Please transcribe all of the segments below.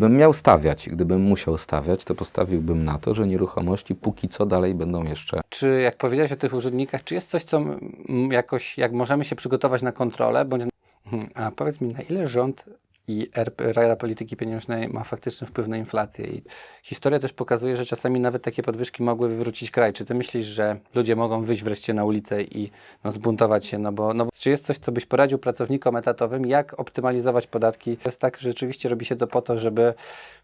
Gdybym miał stawiać, gdybym musiał stawiać, to postawiłbym na to, że nieruchomości póki co dalej będą jeszcze Czy jak powiedziałeś o tych urzędnikach, czy jest coś, co jakoś, jak możemy się przygotować na kontrolę, bądź... Mhm. A powiedz mi, na ile rząd i Rada Polityki Pieniężnej ma faktyczny wpływ na inflację? I historia też pokazuje, że czasami nawet takie podwyżki mogły wywrócić kraj. Czy ty myślisz, że ludzie mogą wyjść wreszcie na ulicę i no, zbuntować się? No bo, no, czy jest coś, co byś poradził pracownikom etatowym, jak optymalizować podatki? To jest tak, że rzeczywiście robi się to po to, żeby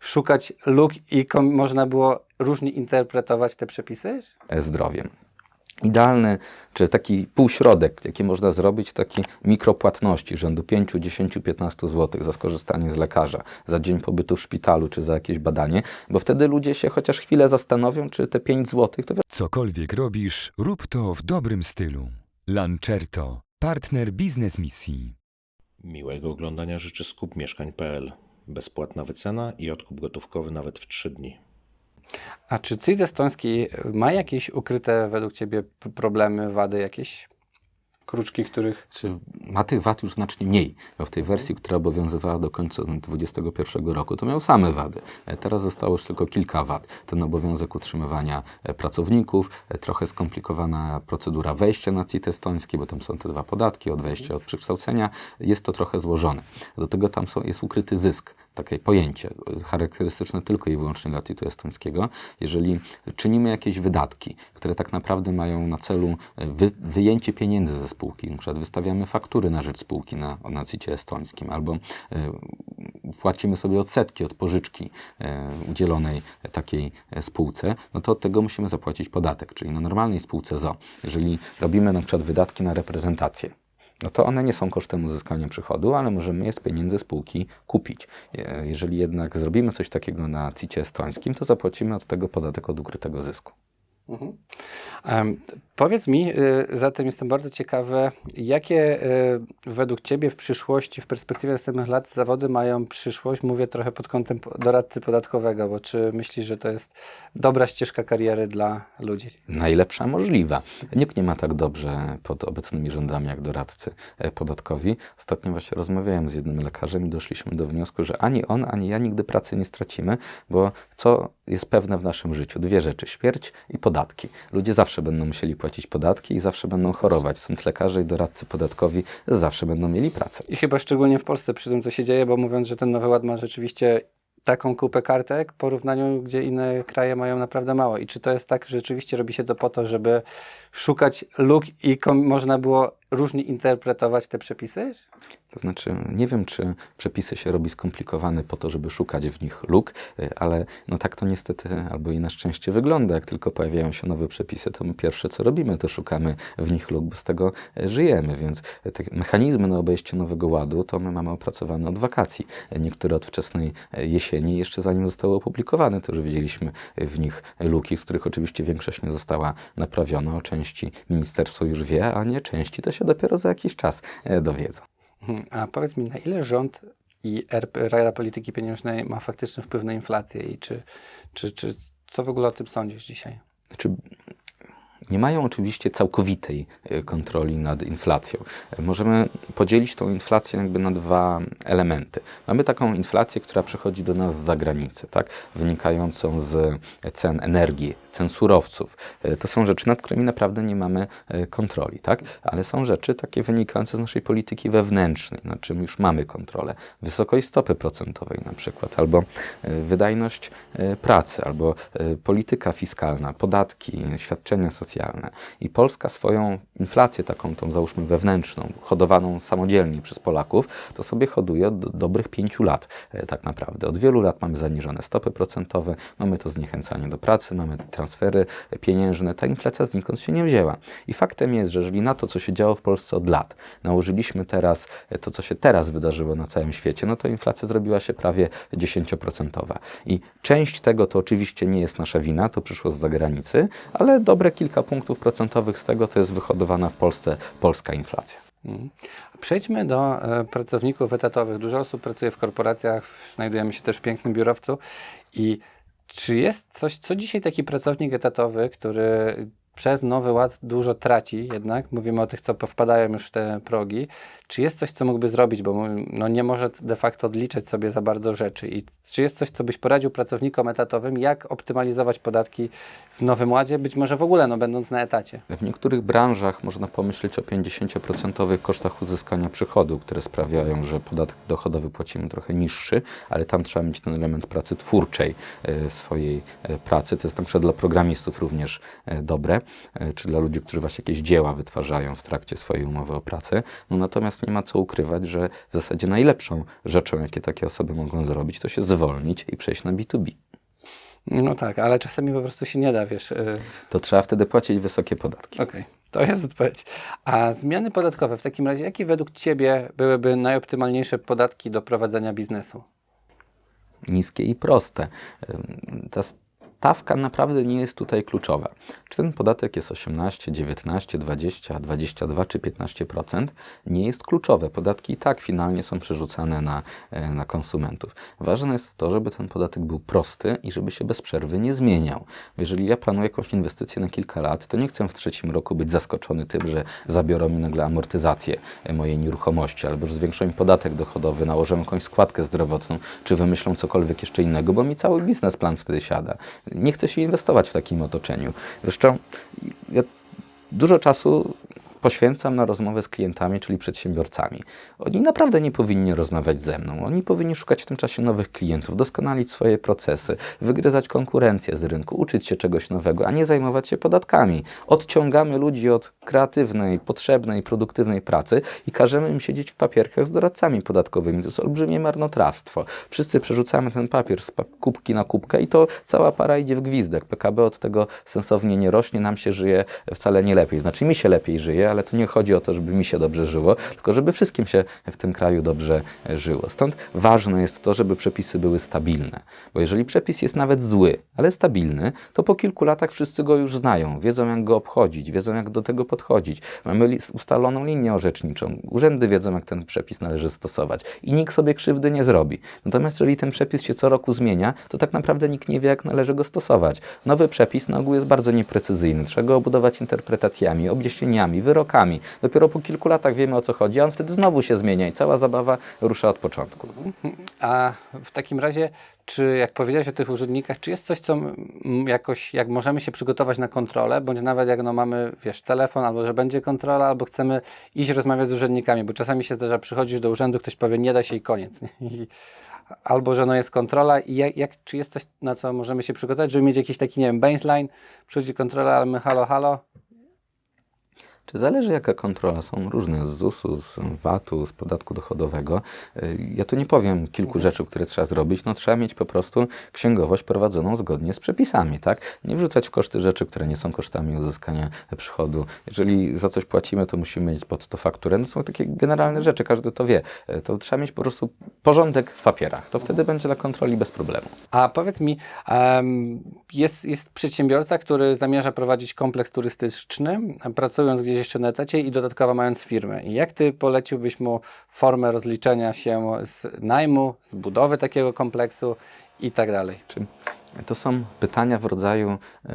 szukać luk i można było różnie interpretować te przepisy? e, zdrowiem. Idealny, czy taki półśrodek, jaki można zrobić, takie mikropłatności rzędu 5, 10, 15 zł za skorzystanie z lekarza, za dzień pobytu w szpitalu, czy za jakieś badanie, bo wtedy ludzie się chociaż chwilę zastanowią, czy te 5 zł to Cokolwiek robisz, rób to w dobrym stylu. Lancerto, partner biznes misji. Miłego oglądania życzy skup mieszkań.pl. Bezpłatna wycena i odkup gotówkowy nawet w 3 dni. A czy CIT estoński ma jakieś ukryte według Ciebie problemy, wady, jakieś kruczki, których... czy ma tych wad już znacznie mniej, bo w tej wersji, która obowiązywała do końca 2021 roku, to miał same wady. E, Teraz zostało już tylko kilka wad. Ten obowiązek utrzymywania e, pracowników, e, trochę skomplikowana procedura wejścia na CIT estoński, bo tam są te dwa podatki, od wejścia, od przekształcenia. Jest to trochę złożone. Do tego tam są, jest ukryty zysk takie pojęcie charakterystyczne tylko i wyłącznie dla CIT-u estońskiego. Jeżeli czynimy jakieś wydatki, które tak naprawdę mają na celu e, wy, wyjęcie pieniędzy ze spółki, na przykład wystawiamy faktury na rzecz spółki na, na CIT-ie estońskim, albo e, płacimy sobie odsetki od pożyczki e, udzielonej takiej spółce, no to od tego musimy zapłacić podatek. Czyli na normalnej spółce ZO, jeżeli robimy na przykład wydatki na reprezentację, no to one nie są kosztem uzyskania przychodu, ale możemy je z pieniędzy spółki kupić. Je- Jeżeli jednak zrobimy coś takiego na CIT estońskim, to zapłacimy od tego podatek od ukrytego zysku. T- powiedz mi, y, zatem jestem bardzo ciekawy, jakie y, według Ciebie w przyszłości, w perspektywie następnych lat zawody mają przyszłość? Mówię trochę pod kątem doradcy podatkowego, bo czy myślisz, że to jest dobra ścieżka kariery dla ludzi? Najlepsza możliwa. Nikt nie ma tak dobrze pod obecnymi rządami jak doradcy e, podatkowi. Ostatnio właśnie rozmawiałem z jednym lekarzem i doszliśmy do wniosku, że ani on, ani ja nigdy pracy nie stracimy, bo co jest pewne w naszym życiu? Dwie rzeczy: śmierć i podatki. Ludzie zawsze będą musieli płacić podatki i zawsze będą chorować. Stąd lekarze i doradcy podatkowi zawsze będą mieli pracę. I chyba szczególnie w Polsce przy tym, co się dzieje, bo mówiąc, że ten nowy ład ma rzeczywiście taką kupę kartek w porównaniu, gdzie inne kraje mają naprawdę mało. I czy to jest tak, że rzeczywiście robi się to po to, żeby szukać luk i można było różnie interpretować te przepisy? To znaczy, nie wiem, czy przepisy się robi skomplikowane po to, żeby szukać w nich luk, y, ale no tak to niestety albo i na szczęście wygląda. Jak tylko pojawiają się nowe przepisy, to my pierwsze co robimy, to szukamy w nich luk, bo z tego y, żyjemy. Więc y, te mechanizmy na obejście Nowego Ładu to my mamy opracowane od wakacji. Niektóre od wczesnej jesieni, jeszcze zanim zostały opublikowane, to już widzieliśmy w nich luki, z których oczywiście większość nie została naprawiona. O części ministerstwo już wie, a nie części to się dopiero za jakiś czas y, dowiedzą. Mhm. A powiedz mi, na ile rząd i Rada Polityki Pieniężnej ma faktyczny wpływ na inflację i czy, czy, czy co w ogóle o tym sądzisz dzisiaj? Znaczy, nie mają oczywiście całkowitej e, kontroli nad inflacją. E, Możemy podzielić tą inflację jakby na dwa elementy. Mamy taką inflację, która przychodzi do nas z zagranicy, tak? wynikającą z cen energii, cen surowców. E, To są rzeczy, nad którymi naprawdę nie mamy e, kontroli, tak? ale są rzeczy takie wynikające z naszej polityki wewnętrznej, nad czym już mamy kontrolę. Wysokość stopy procentowej na przykład, albo e, wydajność pracy, albo polityka fiskalna, podatki, świadczenia socjalne. I Polska swoją inflację taką, tą załóżmy wewnętrzną, hodowaną samodzielnie przez Polaków, to sobie hoduje od do- dobrych pięciu lat tak naprawdę. Od wielu lat mamy zaniżone stopy procentowe, mamy to zniechęcanie do pracy, mamy te transfery pieniężne. Ta inflacja znikąd się nie wzięła. I faktem jest, że jeżeli na to, co się działo w Polsce od lat, nałożyliśmy teraz e, to, co się teraz wydarzyło na całym świecie, no to inflacja zrobiła się prawie 10%. I część tego to oczywiście nie jest nasza wina, to przyszło z zagranicy, ale dobre kilka punktów procentowych z tego to jest wyhodowana w Polsce polska inflacja. Mhm. Przejdźmy do e, pracowników etatowych. Dużo osób pracuje w korporacjach, znajdujemy się też w pięknym biurowcu. I czy jest coś, co dzisiaj taki pracownik etatowy, który przez Nowy Ład dużo traci jednak. Mówimy o tych, co wpadają już w te progi. Czy jest coś, co mógłby zrobić, bo no, nie może de facto odliczać sobie za bardzo rzeczy. I czy jest coś, co byś poradził pracownikom etatowym, jak optymalizować podatki w Nowym Ładzie, być może w ogóle, no, będąc na etacie? W niektórych branżach można pomyśleć o 50% kosztach uzyskania przychodu, które sprawiają, że podatek dochodowy płacimy trochę niższy, ale tam trzeba mieć ten element pracy twórczej e, swojej e, pracy. To jest na przykład dla programistów również e, dobre, czy dla ludzi, którzy właśnie jakieś dzieła wytwarzają w trakcie swojej umowy o pracę. No natomiast nie ma co ukrywać, że w zasadzie najlepszą rzeczą, jakie takie osoby mogą zrobić, to się zwolnić i przejść na B2B. No tak, ale czasami po prostu się nie da, wiesz. y, To trzeba wtedy płacić wysokie podatki. Okej, to jest odpowiedź. A zmiany podatkowe w takim razie, jakie według Ciebie byłyby najoptymalniejsze podatki do prowadzenia biznesu? niskie i proste. Ta stawka naprawdę nie jest tutaj kluczowa. Czy ten podatek jest 18, 19, 20, 22 czy 15%, nie jest kluczowe. Podatki i tak finalnie są przerzucane na, e, na konsumentów. Ważne jest to, żeby ten podatek był prosty i żeby się bez przerwy nie zmieniał. Jeżeli ja planuję jakąś inwestycję na kilka lat, to nie chcę w trzecim roku być zaskoczony tym, że zabiorą mi nagle amortyzację e, mojej nieruchomości, albo że zwiększą mi podatek dochodowy, nałożą jakąś składkę zdrowotną, czy wymyślą cokolwiek jeszcze innego, bo mi cały biznesplan wtedy siada. Nie chcę się inwestować w takim otoczeniu. Zresztą ja dużo czasu poświęcam na rozmowę z klientami, czyli przedsiębiorcami. Oni naprawdę nie powinni rozmawiać ze mną. Oni powinni szukać w tym czasie nowych klientów, doskonalić swoje procesy, wygryzać konkurencję z rynku, uczyć się czegoś nowego, a nie zajmować się podatkami. Odciągamy ludzi od kreatywnej, potrzebnej, produktywnej pracy i każemy im siedzieć w papierkach z doradcami podatkowymi. To jest olbrzymie marnotrawstwo. Wszyscy przerzucamy ten papier z kubki na kubkę i to cała para idzie w gwizdek. PKB od tego sensownie nie rośnie, nam się żyje wcale nie lepiej. Znaczy mi się lepiej żyje, ale to nie chodzi o to, żeby mi się dobrze żyło, tylko żeby wszystkim się w tym kraju dobrze e, żyło. Stąd ważne jest to, żeby przepisy były stabilne. Bo jeżeli przepis jest nawet zły, ale stabilny, to po kilku latach wszyscy go już znają, wiedzą jak go obchodzić, wiedzą jak do tego podchodzić. Mamy ustaloną linię orzeczniczą. Urzędy wiedzą jak ten przepis należy stosować i nikt sobie krzywdy nie zrobi. Natomiast jeżeli ten przepis się co roku zmienia, to tak naprawdę nikt nie wie jak należy go stosować. Nowy przepis na ogół jest bardzo nieprecyzyjny. Trzeba go obudować interpretacjami, objaśnieniami, wyrokami. Dopiero po kilku latach wiemy o co chodzi, a on wtedy znowu się zmienia i cała zabawa rusza od początku. A w takim razie, czy jak powiedziałeś o tych urzędnikach, czy jest coś, co jakoś, jak możemy się przygotować na kontrolę, bądź nawet jak no mamy, wiesz, telefon, albo że będzie kontrola, albo chcemy iść rozmawiać z urzędnikami, bo czasami się zdarza, przychodzisz do urzędu, ktoś powie, nie da się i koniec. Albo, że no jest kontrola i jak, jak, czy jest coś, na co możemy się przygotować, żeby mieć jakiś taki, nie wiem, baseline, przychodzi kontrola, ale my halo, halo, Czy zależy jaka kontrola? Są różne z ZUS-u, z VAT-u, z podatku dochodowego. Y, Ja tu nie powiem kilku rzeczy, które trzeba zrobić. No trzeba mieć po prostu księgowość prowadzoną zgodnie z przepisami, tak? Nie wrzucać w koszty rzeczy, które nie są kosztami uzyskania przychodu. Jeżeli za coś płacimy, to musimy mieć pod to fakturę. No są takie generalne rzeczy, każdy to wie. Y, To trzeba mieć po prostu porządek w papierach. To wtedy będzie dla kontroli bez problemu. A powiedz mi, jest, jest przedsiębiorca, który zamierza prowadzić kompleks turystyczny, pracując gdzieś jeszcze na etacie i dodatkowo mając firmę. I jak ty poleciłbyś mu formę rozliczenia się z najmu, z budowy takiego kompleksu i tak dalej? Czy to są pytania w rodzaju, e,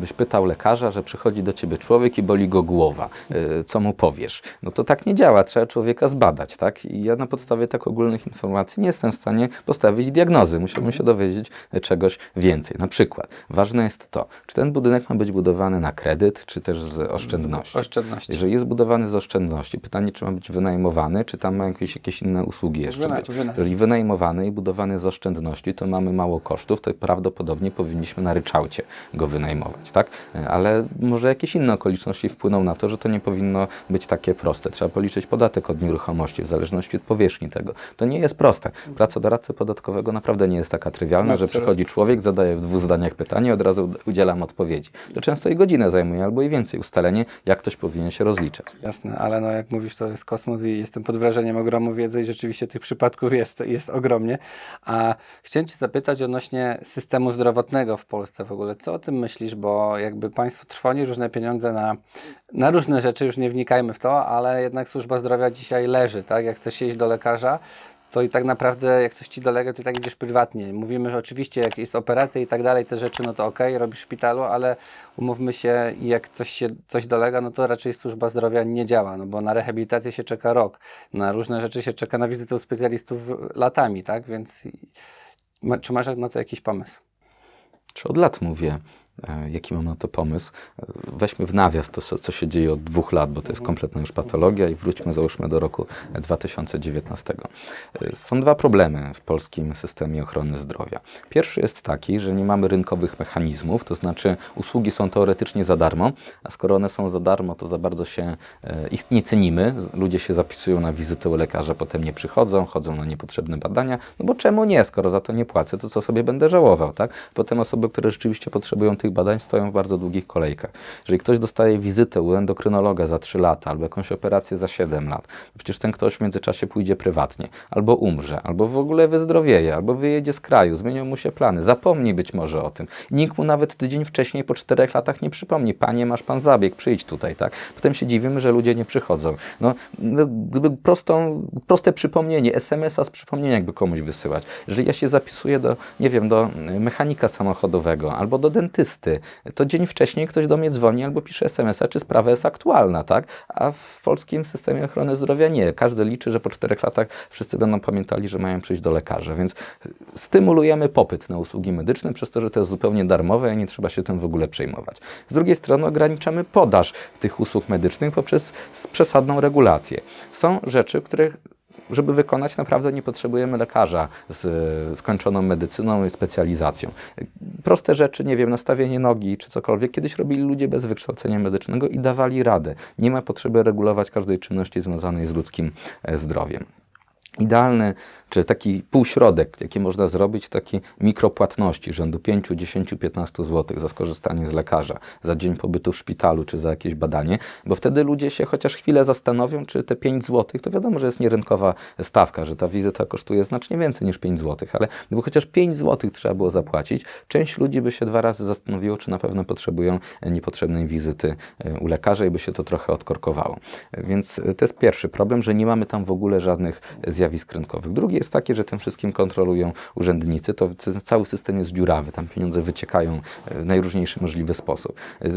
byś pytał lekarza, że przychodzi do ciebie człowiek i boli go głowa. E, co mu powiesz? No to tak nie działa, trzeba człowieka zbadać, tak? I ja na podstawie tak ogólnych informacji nie jestem w stanie postawić diagnozy. Musiałbym się dowiedzieć czegoś więcej. Na przykład, ważne jest to, czy ten budynek ma być budowany na kredyt, czy też z oszczędności. Oszczędności. Jeżeli jest budowany z oszczędności, pytanie, czy ma być wynajmowany, czy tam ma jakieś, jakieś inne usługi jeszcze Wyna- być. wyna- Jeżeli wynajmowany i budowany z oszczędności, to mamy mało kosztów, to prawdopodobnie powinniśmy na ryczałcie go wynajmować, tak? Ale może jakieś inne okoliczności wpłyną na to, że to nie powinno być takie proste. Trzeba policzyć podatek od nieruchomości w zależności od powierzchni tego. To nie jest proste. Praca doradcy podatkowego naprawdę nie jest taka trywialna, No, że przychodzi człowiek, zadaje w dwóch zdaniach pytanie i od razu udzielam odpowiedzi. To często i godzinę zajmuje, albo i więcej ustalenie, jak ktoś powinien się rozliczać. Jasne, ale no jak mówisz, to jest kosmos i jestem pod wrażeniem ogromu wiedzy i rzeczywiście tych przypadków jest, jest ogromnie. A chciałem Cię zapytać odnośnie systemu zdrowotnego w Polsce w ogóle. Co o tym myślisz? Bo jakby państwo trwoni różne pieniądze na, na różne rzeczy, już nie wnikajmy w to, ale jednak służba zdrowia dzisiaj leży, tak? Jak chcesz iść do lekarza, to i tak naprawdę jak coś ci dolega, to i tak idziesz prywatnie. Mówimy, że oczywiście jak jest operacja i tak dalej, te rzeczy, no to okej, robisz w szpitalu, ale umówmy się jak coś się coś dolega, no to raczej służba zdrowia nie działa, no bo na rehabilitację się czeka rok, na różne rzeczy się czeka na wizytę u specjalistów latami, tak? Więc czy masz na to jakiś pomysł? Czy od lat mówię, jaki mam na to pomysł. E, Weźmy w nawias to, co- się dzieje od dwóch lat, bo to jest kompletna już patologia i wróćmy, załóżmy, do roku 2019. E, Są dwa problemy w polskim systemie ochrony zdrowia. Pierwszy jest taki, że nie mamy rynkowych mechanizmów, to znaczy usługi są teoretycznie za darmo, a skoro one są za darmo, to za bardzo się e, ich nie cenimy. Ludzie się zapisują na wizytę u lekarza, potem nie przychodzą, chodzą na niepotrzebne badania, no bo czemu nie, skoro za to nie płacę, to co sobie będę żałował, tak? Potem osoby, które rzeczywiście potrzebują tych badań, stoją w bardzo długich kolejkach. Jeżeli ktoś dostaje wizytę u endokrynologa za 3 lata, albo jakąś operację za 7 lat, to przecież ten ktoś w międzyczasie pójdzie prywatnie, albo umrze, albo w ogóle wyzdrowieje, albo wyjedzie z kraju, zmienią mu się plany, zapomni być może o tym. Nikt mu nawet tydzień wcześniej, po 4 latach nie przypomni, panie, masz pan zabieg, przyjdź tutaj, tak? Potem się dziwimy, że ludzie nie przychodzą. No, no gdyby prostą, proste przypomnienie, SMS-a z przypomnienia jakby komuś wysyłać. Jeżeli ja się zapisuję do, nie wiem, do mechanika samochodowego albo do dentysty, to dzień wcześniej ktoś do mnie dzwoni albo pisze SMS-a, czy sprawa jest aktualna, tak? A w polskim systemie ochrony zdrowia nie. Każdy liczy, że po czterech latach wszyscy będą pamiętali, że mają przyjść do lekarza, więc stymulujemy popyt na usługi medyczne przez to, że to jest zupełnie darmowe i nie trzeba się tym w ogóle przejmować. Z drugiej strony ograniczamy podaż tych usług medycznych poprzez przesadną regulację. Są rzeczy, których żeby wykonać, naprawdę nie potrzebujemy lekarza z skończoną medycyną i specjalizacją. Proste rzeczy, nie wiem, nastawienie nogi czy cokolwiek, kiedyś robili ludzie bez wykształcenia medycznego i dawali radę. Nie ma potrzeby regulować każdej czynności związanej z ludzkim e, zdrowiem. Idealny, czy taki półśrodek, jaki można zrobić, taki mikropłatności rzędu 5, 10, 15 zł za skorzystanie z lekarza, za dzień pobytu w szpitalu, czy za jakieś badanie, bo wtedy ludzie się chociaż chwilę zastanowią, czy te 5 zł, to wiadomo, że jest nierynkowa stawka, że ta wizyta kosztuje znacznie więcej niż 5 zł, ale gdyby chociaż 5 zł trzeba było zapłacić, część ludzi by się dwa razy zastanowiło, czy na pewno potrzebują niepotrzebnej wizyty e, u lekarza i by się to trochę odkorkowało. Więc e, to jest pierwszy problem, że nie mamy tam w ogóle żadnych zjawisk rynkowych. Drugi jest taki, że tym wszystkim kontrolują urzędnicy. To, to cały system jest dziurawy, tam pieniądze wyciekają e, w najróżniejszy możliwy sposób. E,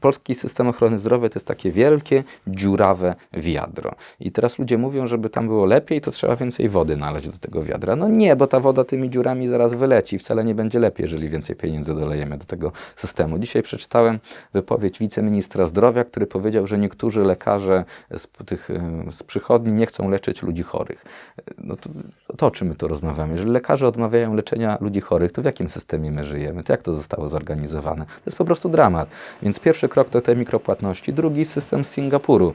Polski system ochrony zdrowia to jest takie wielkie, dziurawe wiadro. I teraz ludzie mówią, żeby tam było lepiej, to trzeba więcej wody nalać do tego wiadra. No nie, bo ta woda tymi dziurami zaraz wyleci. Wcale nie będzie lepiej, jeżeli więcej pieniędzy dolejemy do tego systemu. Dzisiaj przeczytałem wypowiedź wiceministra zdrowia, który powiedział, że niektórzy lekarze z, tych, e, z przychodni nie chcą leczyć ludzi chorych. No to, to o czym my tu rozmawiamy? Jeżeli lekarze odmawiają leczenia ludzi chorych, to w jakim systemie my żyjemy? To jak to zostało zorganizowane? To jest po prostu dramat. Więc pierwszy krok to te mikropłatności. Drugi system z Singapuru.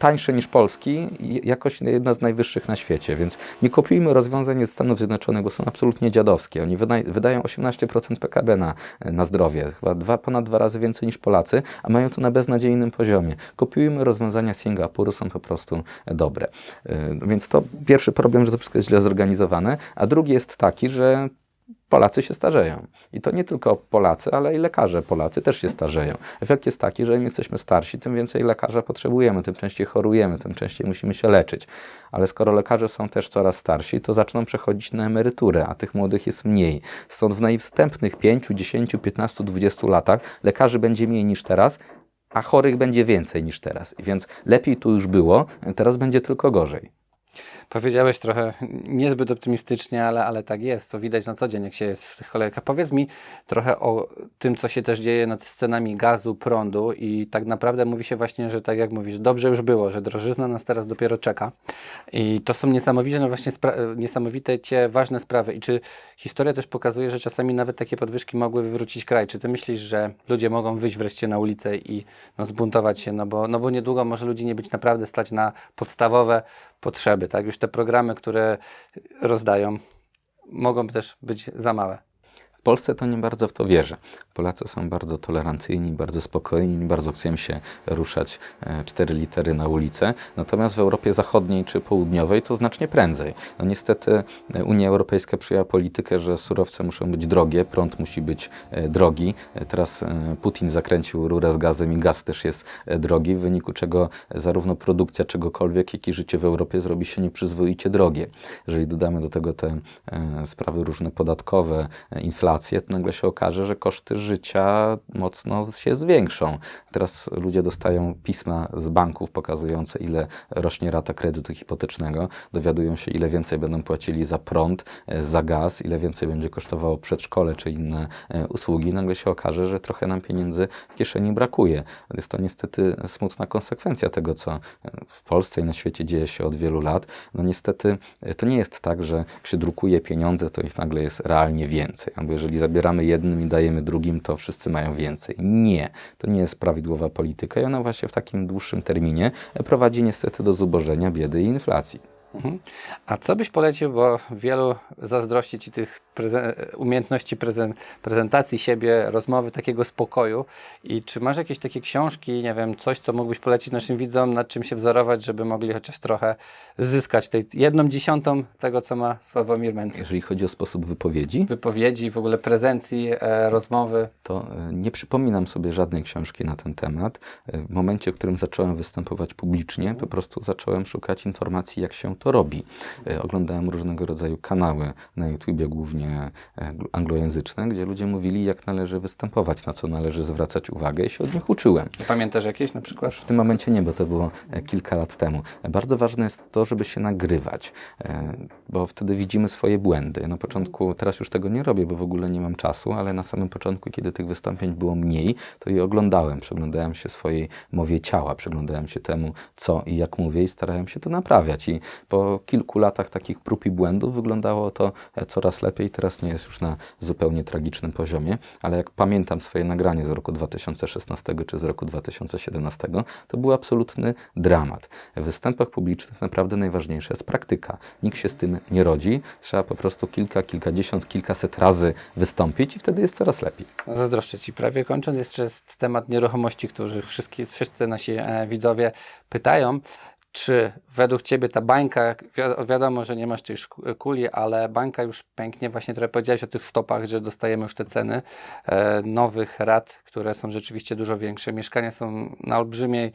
Tańszy niż polski, jakoś jedna z najwyższych na świecie, więc nie kopiujmy rozwiązań ze Stanów Zjednoczonych, bo są absolutnie dziadowskie. Oni wyda wydają 18% PKB na, na zdrowie, chyba dwa, ponad dwa razy więcej niż Polacy, a mają to na beznadziejnym poziomie. Kopiujmy rozwiązania Singapuru, są po prostu dobre. Yy, Więc to pierwszy problem, że to wszystko jest źle zorganizowane, a drugi jest taki, że Polacy się starzeją. I to nie tylko Polacy, ale i lekarze Polacy też się starzeją. Efekt jest taki, że im jesteśmy starsi, tym więcej lekarza potrzebujemy, tym częściej chorujemy, tym częściej musimy się leczyć. Ale skoro lekarze są też coraz starsi, to zaczną przechodzić na emeryturę, a tych młodych jest mniej. Stąd w najwstępnych 5, 10, 15, 20 latach lekarzy będzie mniej niż teraz, a chorych będzie więcej niż teraz. Więc lepiej tu już było, teraz będzie tylko gorzej. Powiedziałeś trochę niezbyt optymistycznie, ale, ale tak jest. To widać na co dzień, jak się jest w tych kolejkach. Powiedz mi trochę o tym, co się też dzieje nad scenami gazu, prądu i tak naprawdę mówi się właśnie, że tak jak mówisz, dobrze już było, że drożyzna nas teraz dopiero czeka. I to są niesamowicie, no właśnie niesamowite ważne sprawy. I czy historia też pokazuje, że czasami nawet takie podwyżki mogły wywrócić kraj? Czy ty myślisz, że ludzie mogą wyjść wreszcie na ulicę i no, zbuntować się, no bo, no bo niedługo może ludzi nie być naprawdę stać na podstawowe potrzeby, tak? Już te programy, które rozdają, mogą też być za małe. W Polsce to nie bardzo w to wierzę. Polacy są bardzo tolerancyjni, bardzo spokojni, bardzo chcą się ruszać e, cztery litery na ulicę. Natomiast w Europie Zachodniej czy Południowej to znacznie prędzej. No niestety e, Unia Europejska przyjęła politykę, że surowce muszą być drogie, prąd musi być e, drogi. Teraz Putin zakręcił rurę z gazem i gaz też jest drogi, w wyniku czego zarówno produkcja czegokolwiek, jak i życie w Europie zrobi się nieprzyzwoicie drogie. Jeżeli dodamy do tego te sprawy różne podatkowe, e, inflację, to nagle się okaże, że koszty życia mocno się zwiększą. Teraz ludzie dostają pisma z banków pokazujące, ile rośnie rata kredytu hipotecznego, dowiadują się, ile więcej będą płacili za prąd, e, za gaz, ile więcej będzie kosztowało przedszkole czy inne e, usługi. Nagle się okaże, że trochę nam pieniędzy w kieszeni brakuje. Jest to niestety smutna konsekwencja tego, co e, w Polsce i na świecie dzieje się od wielu lat. No niestety to nie jest tak, że jak się drukuje pieniądze, to ich nagle jest realnie więcej. Jeżeli zabieramy jednym i dajemy drugim, to wszyscy mają więcej. Nie, to nie jest prawidłowa polityka i ona właśnie w takim dłuższym terminie prowadzi niestety do zubożenia, biedy i inflacji. Mhm. A co byś polecił, bo wielu zazdrości Ci tych prezen- umiejętności prezen- prezentacji siebie, rozmowy, takiego spokoju. I czy masz jakieś takie książki, nie wiem, coś, co mógłbyś polecić naszym widzom, nad czym się wzorować, żeby mogli chociaż trochę zyskać tej jedną dziesiątą tego, co ma Sławomir Mencen? Jeżeli chodzi o sposób wypowiedzi, Wypowiedzi, w ogóle prezencji, e, rozmowy. to e, nie przypominam sobie żadnej książki na ten temat. E, W momencie, w którym zacząłem występować publicznie, po prostu zacząłem szukać informacji, jak się to robi. E, Oglądałem różnego rodzaju kanały na YouTubie, głównie e, gl- anglojęzyczne, gdzie ludzie mówili, jak należy występować, na co należy zwracać uwagę i się od nich uczyłem. Pamiętasz jakieś na przykład? W tym momencie nie, bo to było e, kilka lat temu. E, Bardzo ważne jest to, żeby się nagrywać, e, bo wtedy widzimy swoje błędy. Na początku, teraz już tego nie robię, bo w ogóle nie mam czasu, ale na samym początku, kiedy tych wystąpień było mniej, to je oglądałem. Przeglądałem się swojej mowie ciała, przeglądałem się temu, co i jak mówię i starałem się to naprawiać. I po kilku latach takich prób i błędów wyglądało to e, coraz lepiej. Teraz nie jest już na zupełnie tragicznym poziomie, ale jak pamiętam swoje nagranie z roku 2016 czy z roku 2017, to był absolutny dramat. W występach publicznych naprawdę najważniejsza jest praktyka. Nikt się z tym nie rodzi. Trzeba po prostu kilka, kilkadziesiąt, kilkaset razy wystąpić i wtedy jest coraz lepiej. Zazdroszczę Ci. Prawie kończąc, jeszcze jest temat nieruchomości, który wszyscy, wszyscy nasi e, widzowie pytają. Czy według Ciebie ta bańka, wi- wiadomo, że nie masz tej kuli, ale bańka już pęknie, właśnie trochę powiedziałeś o tych stopach, że dostajemy już te ceny e, nowych rat, które są rzeczywiście dużo większe. Mieszkania są na olbrzymiej,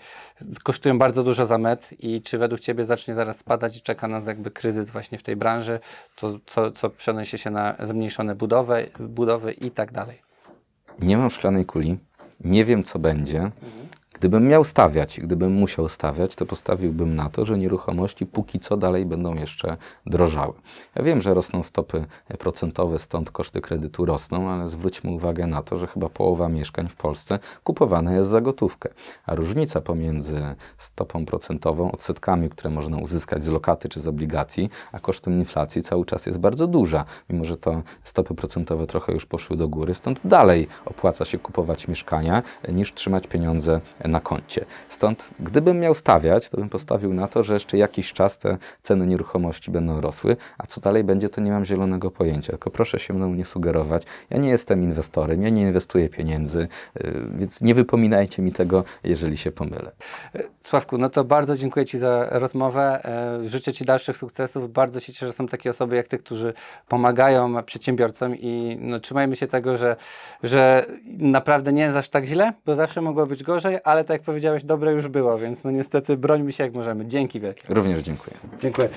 kosztują bardzo dużo za metr i czy według Ciebie zacznie zaraz spadać i czeka nas jakby kryzys właśnie w tej branży, to co, co przeniesie się na zmniejszone budowy, budowy i tak dalej. Nie mam szklanej kuli, nie wiem co będzie. Gdybym miał stawiać, gdybym musiał stawiać, to postawiłbym na to, że nieruchomości póki co dalej będą jeszcze drożały. Ja wiem, że rosną stopy procentowe, stąd koszty kredytu rosną, ale zwróćmy uwagę na to, że chyba połowa mieszkań w Polsce kupowana jest za gotówkę. A różnica pomiędzy stopą procentową, odsetkami, które można uzyskać z lokaty czy z obligacji, a kosztem inflacji cały czas jest bardzo duża. Mimo, że to stopy procentowe trochę już poszły do góry, stąd dalej opłaca się kupować mieszkania niż trzymać pieniądze na koncie. Stąd, gdybym miał stawiać, to bym postawił na to, że jeszcze jakiś czas te ceny nieruchomości będą rosły, a co dalej będzie, to nie mam zielonego pojęcia. Tylko proszę się mną nie sugerować. Ja nie jestem inwestorem, ja nie inwestuję pieniędzy, yy, więc nie wypominajcie mi tego, jeżeli się pomylę. Sławku, no to bardzo dziękuję Ci za rozmowę. E, Życzę Ci dalszych sukcesów. Bardzo się cieszę, że są takie osoby jak Ty, którzy pomagają przedsiębiorcom i no, trzymajmy się tego, że, że naprawdę nie jest aż tak źle, bo zawsze mogło być gorzej, ale tak jak powiedziałeś, dobre już było, więc no niestety brońmy się jak możemy. Dzięki wielkie. Również dziękuję. Dziękuję.